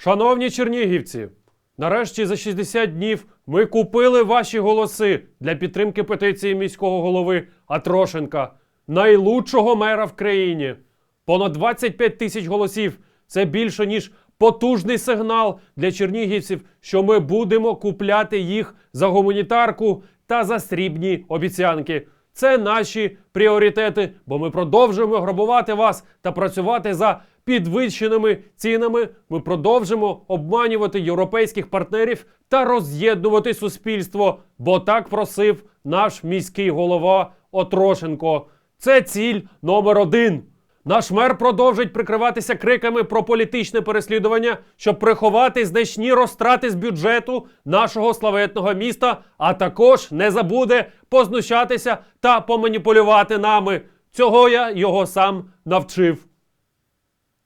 Шановні чернігівці, нарешті за 60 днів ми купили ваші голоси для підтримки петиції міського голови Атрошенка, найлучшого мера в країні. Понад 25 тисяч голосів. Це більше ніж потужний сигнал для чернігівців, що ми будемо купляти їх за гуманітарку та за срібні обіцянки. Це наші пріоритети, бо ми продовжуємо грабувати вас та працювати за підвищеними цінами. Ми продовжимо обманювати європейських партнерів та роз'єднувати суспільство, бо так просив наш міський голова Отрошенко. Це ціль номер один. Наш мер продовжить прикриватися криками про політичне переслідування, щоб приховати значні розтрати з бюджету нашого славетного міста, а також не забуде познущатися та поманіпулювати нами. Цього я його сам навчив.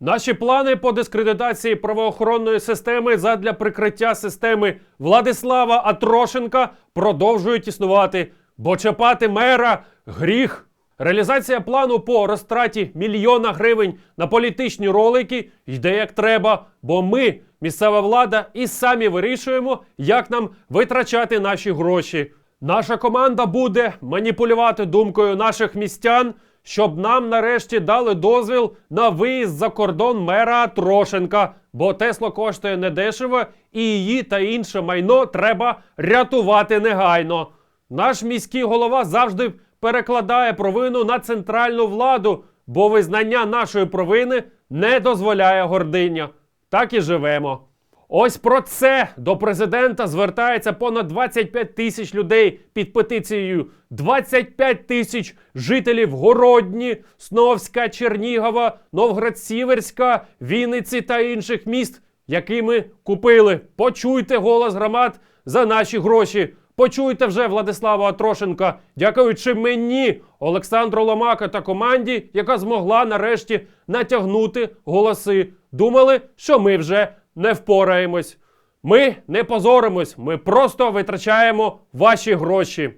Наші плани по дискредитації правоохоронної системи задля прикриття системи Владислава Атрошенка продовжують існувати, бо чіпати мера гріх. Реалізація плану по розтраті мільйона гривень на політичні ролики йде як треба, бо ми, місцева влада, і самі вирішуємо, як нам витрачати наші гроші. Наша команда буде маніпулювати думкою наших містян, щоб нам нарешті дали дозвіл на виїзд за кордон мера Трошенка, бо Тесло коштує недешево, і її та інше майно треба рятувати негайно. Наш міський голова завжди перекладає провину на центральну владу, бо визнання нашої провини не дозволяє гординя. Так і живемо. Ось про це до президента звертається понад 25 тисяч людей під петицією. 25 тисяч жителів Городні, Сновська, Чернігова, Новгород-Сіверська, Вінниці та інших міст, які ми купили. Почуйте голос громад за наші гроші. Почуйте вже Владислава Атрошенка, дякуючи мені, Олександру Ломака та команді, яка змогла нарешті натягнути голоси. Думали, що ми вже не впораємось. Ми не позоримось, ми просто витрачаємо ваші гроші.